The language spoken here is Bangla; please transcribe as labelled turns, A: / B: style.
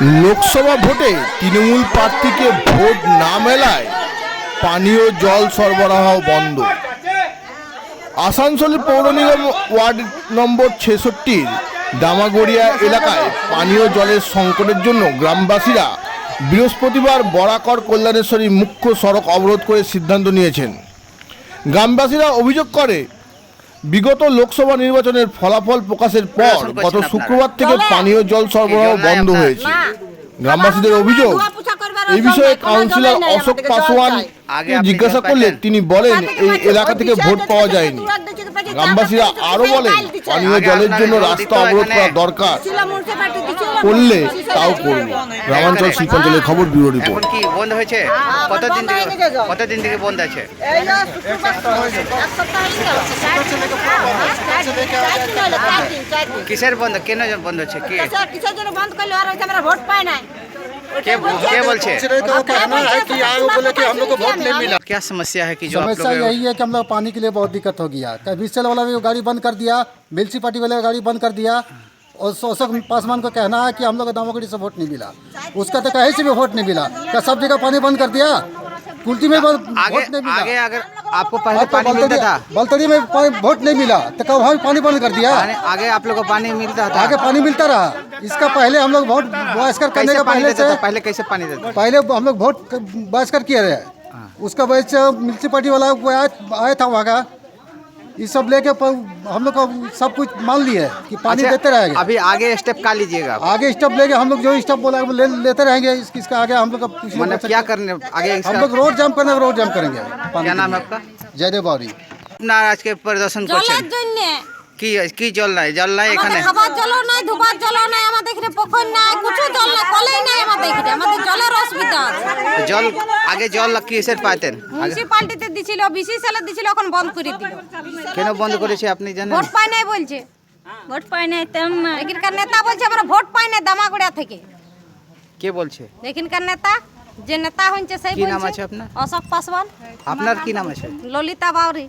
A: লোকসভা ভোটে তৃণমূল প্রার্থীকে ভোট না মেলায় পানীয় জল সরবরাহ বন্ধ। আসানসোল পৌর নিগম ওয়ার্ড নম্বর ছেষট্টির দামাগড়িয়া এলাকায় পানীয় জলের সংকটের জন্য গ্রামবাসীরা বৃহস্পতিবার বরাকর কল্যাণেশ্বরী মুখ্য সড়ক অবরোধ করে সিদ্ধান্ত নিয়েছেন। গ্রামবাসীরা অভিযোগ করে বিগত লোকসভা নির্বাচনের ফলাফল প্রকাশের পর গত শুক্রবার থেকে পানীয় জল সরবরাহ বন্ধ হয়েছে। গ্রামবাসীদের অভিযোগ এই বিষয়ে কাউন্সিলর অশোক পাসওয়ান জিজ্ঞাসা করলে তিনি বলেন এই এলাকা থেকে ভোট পাওয়া যায়নি। গ্রামবাসীরা আরও বলেন পানীয় জলের জন্য রাস্তা অবরোধ করা দরকার। করলে তাও করবে। গ্রামাঞ্চল শিল্পাঞ্চলের খবর ব্যুরো রিপোর্ট।
B: এখন কি বন্ধ হয়েছে? কতদিন
C: বন্ধ
B: থেকে কতদিন থেকে বন্ধ আছে? কিসের বন্ধ? কেন বন্ধ হচ্ছে? কি?
C: কিসের জন্য বন্ধ করল? আর আমরা ভোট পাই নাই।
D: तो
B: क्या समस्या है की
D: समस्या यही है की हम लोग पानी के लिए बहुत दिक्कत हो गया। तो कभी सेल वाला भी गाड़ी बंद कर दिया म्यूनसिपाली वाले गाड़ी बंद कर दिया। और शोषक पासवान को कहना है कि हम लोग दामोगढ़ी से वोट नहीं मिला। उसका तो कहीं से भी वोट नहीं मिला। क्या सब जगह पानी बंद कर दिया? कुल्टी में
B: आगे,
D: नहीं मिला।
B: आगे अगर आपको पहले
D: आपको
B: पानी मिलता था?
D: बलतड़ी में वोट नहीं मिला तो कब हम पानी बंद कर दिया?
B: आगे आप लोग को पानी मिलता था।
D: आगे पानी मिलता रहा। इसका पहले हम लोग वोट बहिष्कार करने का पहले से
B: पहले कैसे पानी देते
D: पहले हम लोग वोट बहिष्कार किए रहे उसका वजह से म्यूनसिपाली वाला आया था वहाँ का। ये सब लेके प- हम लोग को सब कुछ मान लिए कि पानी
B: अच्छा,
D: देते रहेंगे
B: अभी आगे स्टेप का लीजिएगा आप।
D: आगे स्टेप लेके हम लोग जो स्टेप बोला है वो ले, लेते रहेंगे इस, इसका आगे हम लोग का कुछ नहीं
B: मतलब
D: कर
B: क्या
D: सकते।
B: करने आगे
D: हम
B: इसका
D: लोग रोड जाम करने रोड जाम करेंगे पानी
B: क्या
D: के
B: नाम है
D: लिए।
B: आपका
D: जयदेव बावरी
B: আপনার আজকে প্রদর্শন করছেন
C: জলের জন্য
B: কি কি জল নাই জল নাই এখানে
C: আমাদের খাবার জলও নাই ধোবার জলও নাই আমাদের এখানে পুকুর নাই কিছু জল নাই কলেই নাই আমাদের এখানে আমাদের আছে
B: জল আগে জল কিসের পাইতেন
C: মিউনিসিপালিটিতে দিছিল বিসি সালে দিছিল এখন বন্ধ করে দিল।
B: কেন বন্ধ করেছে আপনি জানেন?
C: ভোট পাই নাই বলছে। ভোট পাই নাই তেম এখানকার নেতা বলছে আমরা ভোট পাই নাই দামাগুড়া থেকে।
B: কে বলছে?
C: এখানকার নেতা যে নেতা হচ্ছে সেই
B: কি নাম
C: বলছে
B: আছে আপনার?
C: অশোক পাসওয়ান।
B: আপনার কি নাম আছে?
C: ললিতা বাউরি।